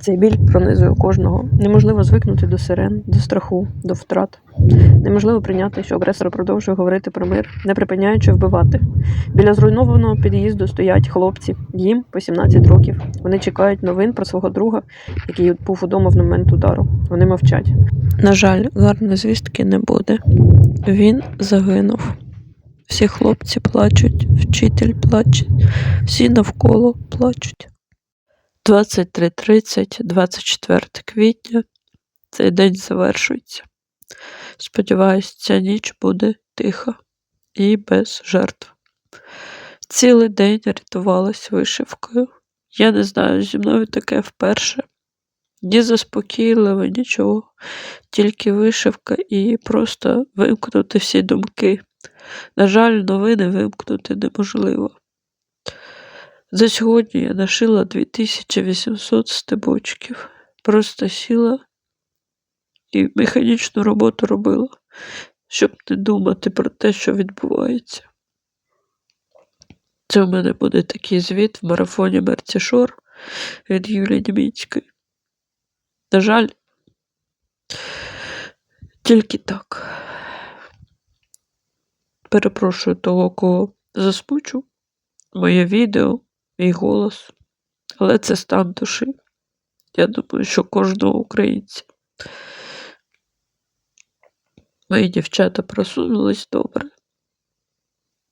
Цей біль пронизує кожного. Неможливо звикнути до сирен, до страху, до втрат. Неможливо прийняти, що агресор продовжує говорити про мир, не припиняючи вбивати. Біля зруйнованого під'їзду стоять хлопці, їм по 17 років. Вони чекають новин про свого друга, який був удома в момент удару. Вони мовчать. На жаль, гарної звістки не буде. Він загинув. Всі хлопці плачуть, вчитель плаче, всі навколо плачуть. 23.30, 24 квітня. Цей день завершується. Сподіваюсь, ця ніч буде тиха і без жертв. Цілий день рятувалась вишивкою. Я не знаю, зі мною таке вперше. Ні заспокійливо, нічого, тільки вишивка і просто вимкнути всі думки. На жаль, новини вимкнути неможливо. За сьогодні я нашила 2800 стебочків. Просто сіла і механічну роботу робила, щоб не думати про те, що відбувається. Це в мене буде такий звіт в марафоні Мерцішор від Юлії Німіцької. На жаль, тільки так. Перепрошую того, кого засмучу, моє відео, мій голос, але це стан душі. Я думаю, що кожного українця. Мої дівчата просунулись добре.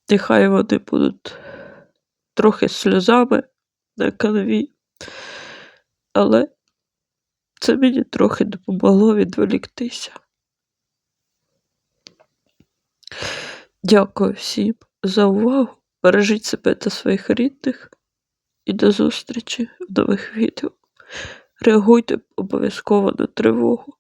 Нехай вони будуть трохи сльозами на канві, але це мені трохи допомогло відволіктися. Дякую всім за увагу. Бережіть себе та своїх рідних і до зустрічі в нових відео. Реагуйте обов'язково на тривогу.